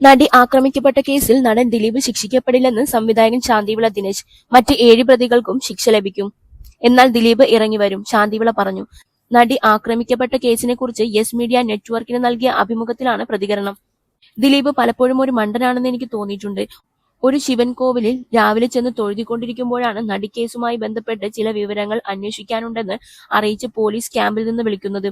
നടി ആക്രമിക്കപ്പെട്ട കേസിൽ നടൻ ദിലീപ് ശിക്ഷിക്കപ്പെടില്ലെന്ന് സംവിധായകൻ ശാന്തിവിള ദിനേശ് മറ്റ് ഏഴ് പ്രതികൾക്കും ശിക്ഷ ലഭിക്കും. എന്നാൽ ദിലീപ് ഇറങ്ങി വരും ശാന്തിവിള പറഞ്ഞു. നടി ആക്രമിക്കപ്പെട്ട കേസിനെ കുറിച്ച് യെസ് മീഡിയ നെറ്റ്വർക്കിന് നൽകിയ അഭിമുഖത്തിലാണ് പ്രതികരണം. ദിലീപ് പലപ്പോഴും ഒരു മണ്ടനാണെന്ന് എനിക്ക് തോന്നിയിട്ടുണ്ട്. ഒരു ശിവൻ കോവിലിൽ രാവിലെ ചെന്ന് തൊഴുതിക്കൊണ്ടിരിക്കുമ്പോഴാണ് നടിക്കേസുമായി ബന്ധപ്പെട്ട് ചില വിവരങ്ങൾ അന്വേഷിക്കാനുണ്ടെന്ന് അറിയിച്ച് പോലീസ് ക്യാമ്പിൽ നിന്ന് വിളിക്കുന്നത്.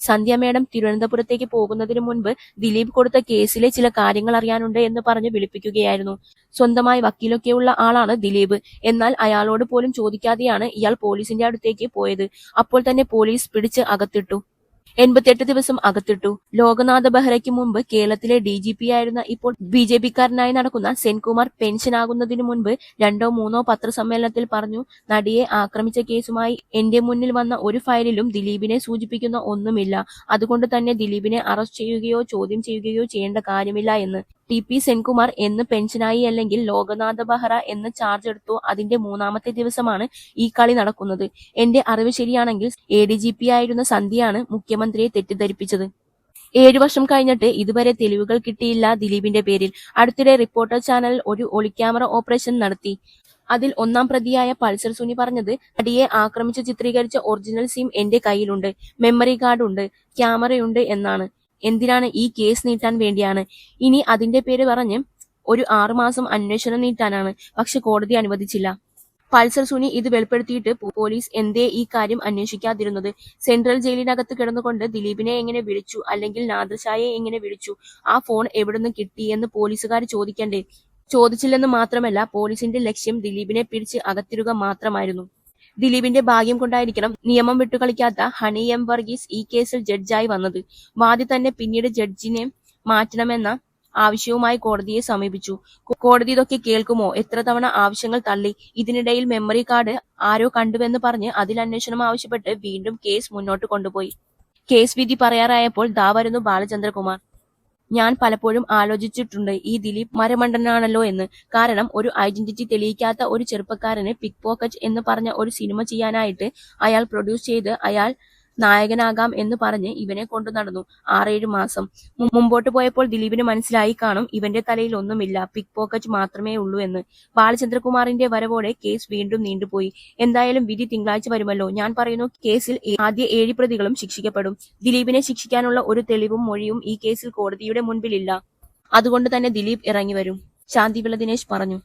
സന്ധ്യ മേഡം തിരുവനന്തപുരത്തേക്ക് പോകുന്നതിന് മുൻപ് ദിലീപ് കൊടുത്ത കേസിലെ ചില കാര്യങ്ങൾ അറിയാനുണ്ട് എന്ന് പറഞ്ഞ് വിളിപ്പിക്കുകയായിരുന്നു. സ്വന്തമായി വക്കീലൊക്കെയുള്ള ആളാണ് ദിലീപ്. എന്നാൽ അയാളോട് പോലും ചോദിക്കാതെയാണ് ഇയാൾ പോലീസിന്റെ അടുത്തേക്ക് പോയത്. അപ്പോൾ തന്നെ പോലീസ് പിടിച്ച് അകത്തിട്ടു. എൺപത്തിയെട്ട് ദിവസം അകത്തിട്ടു. ലോകനാഥ ബെഹ്റയ്ക്ക് മുമ്പ് കേരളത്തിലെ ഡി ജി പി ആയിരുന്ന ഇപ്പോൾ ബി ജെ പിക്കാരനായി നടക്കുന്ന സെൻകുമാർ പെൻഷനാകുന്നതിനു മുൻപ് രണ്ടോ മൂന്നോ പത്രസമ്മേളനത്തിൽ പറഞ്ഞു നടിയെ ആക്രമിച്ച കേസുമായി എന്റെ മുന്നിൽ വന്ന ഒരു ഫയലിലും ദിലീപിനെ സൂചിപ്പിക്കുന്ന ഒന്നുമില്ല. അതുകൊണ്ട് തന്നെ ദിലീപിനെ അറസ്റ്റ് ചെയ്യുകയോ ചോദ്യം ചെയ്യുകയോ ചെയ്യേണ്ട കാര്യമില്ല എന്ന്. ടി പി സെൻകുമാർ എന്ന് പെൻഷനായി അല്ലെങ്കിൽ ലോകനാഥ ബെഹ്റ എന്ന് ചാർജ് എടുത്തു അതിന്റെ മൂന്നാമത്തെ ദിവസമാണ് ഈ കളി നടക്കുന്നത്. എന്റെ അറിവ് ശരിയാണെങ്കിൽ എ ഡി ജി പി ആയിരുന്ന സന്ധ്യയാണ് മുഖ്യമന്ത്രിയെ തെറ്റിദ്ധരിപ്പിച്ചത്. ഏഴു വർഷം കഴിഞ്ഞിട്ട് ഇതുവരെ തെളിവുകൾ കിട്ടിയില്ല ദിലീപിന്റെ പേരിൽ. അടുത്തിടെ റിപ്പോർട്ടർ ചാനൽ ഒരു ഒളിക്യാമറ ഓപ്പറേഷൻ നടത്തി. അതിൽ ഒന്നാം പ്രതിയായ പൾസർ സുനി പറഞ്ഞത് നടിയെ ആക്രമിച്ച് ചിത്രീകരിച്ച ഒറിജിനൽ സിം എന്റെ കയ്യിലുണ്ട്. മെമ്മറി കാർഡ് ഉണ്ട് ക്യാമറയുണ്ട് എന്നാണ്. എന്തിനാണ് ഈ കേസ് നീട്ടാൻ വേണ്ടിയാണ്? ഇനി അതിന്റെ പേര് പറഞ്ഞ് ഒരു ആറുമാസം അന്വേഷണം നീട്ടാനാണ്. പക്ഷെ കോടതി അനുവദിച്ചില്ല. പൾസർ സുനി ഇത് വെളിപ്പെടുത്തിയിട്ട് പോലീസ് എന്തേ ഈ കാര്യം അന്വേഷിക്കാതിരുന്നത്? സെൻട്രൽ ജയിലിനകത്ത് കിടന്നുകൊണ്ട് ദിലീപിനെ എങ്ങനെ വിളിച്ചു? അല്ലെങ്കിൽ നാദർഷായെ എങ്ങനെ വിളിച്ചു? ആ ഫോൺ എവിടുന്ന് കിട്ടി എന്ന് പോലീസുകാർ ചോദിക്കണ്ടേ? ചോദിച്ചില്ലെന്ന് മാത്രമല്ല പോലീസിന്റെ ലക്ഷ്യം ദിലീപിനെ പിടിച്ച് അകത്തിരുക മാത്രമായിരുന്നു. ദിലീപിന്റെ ഭാഗ്യം കൊണ്ടായിരിക്കണം നിയമം വിട്ടുകളിക്കാത്ത ഹണി എം വർഗീസ് ഈ കേസിൽ ജഡ്ജായി വന്നത്. വാദി തന്നെ പിന്നീട് ജഡ്ജിനെ മാറ്റണമെന്ന ആവശ്യവുമായി കോടതിയെ സമീപിച്ചു. കോടതി ഇതൊക്കെ കേൾക്കുമോ? എത്ര തവണ ആവശ്യങ്ങൾ തള്ളി? ഇതിനിടയിൽ മെമ്മറി കാർഡ് ആരോ കണ്ടുവെന്ന് പറഞ്ഞ് അതിൽ അന്വേഷണം ആവശ്യപ്പെട്ട് വീണ്ടും കേസ് മുന്നോട്ട് കൊണ്ടുപോയി. കേസ് വിധി പറയാറായപ്പോൾ ദാ ബാലചന്ദ്രകുമാർ. ഞാൻ പലപ്പോഴും ആലോചിച്ചിട്ടുണ്ട് ഈ ദിലീപ് മരമണ്ടനാണല്ലോ എന്ന്. കാരണം ഒരു ഐഡന്റിറ്റി തെളിയിക്കാത്ത ഒരു ചെറുപ്പക്കാരന് പിക് പോക്കറ്റ് എന്ന് പറഞ്ഞ ഒരു സിനിമ ചെയ്യാനായിട്ട് അയാൾ പ്രൊഡ്യൂസ് ചെയ്ത് അയാൾ നായകനാകാം എന്ന് പറഞ്ഞ് ഇവനെ കൊണ്ടു നടന്നു. ആറേഴു മാസം. മുമ്പോട്ട് പോയപ്പോൾ ദിലീപിന് മനസ്സിലായി കാണും ഇവന്റെ തലയിൽ ഒന്നുമില്ല. പിക് പോക്കറ്റ് മാത്രമേ ഉള്ളൂ എന്ന്. ബാലചന്ദ്രകുമാറിന്റെ വരവോടെ കേസ് വീണ്ടും നീണ്ടുപോയി. എന്തായാലും വിധി തിങ്കളാഴ്ച വരുമല്ലോ. ഞാൻ പറയുന്നു കേസിൽ ആദ്യ ഏഴ് പ്രതികളും ശിക്ഷിക്കപ്പെടും. ദിലീപിനെ ശിക്ഷിക്കാനുള്ള ഒരു തെളിവും മൊഴിയും ഈ കേസിൽ കോടതിയുടെ മുൻപിലില്ല. അതുകൊണ്ട് തന്നെ ദിലീപ് ഇറങ്ങി വരും. ശാന്തിവിള ദിനേശ് പറഞ്ഞു.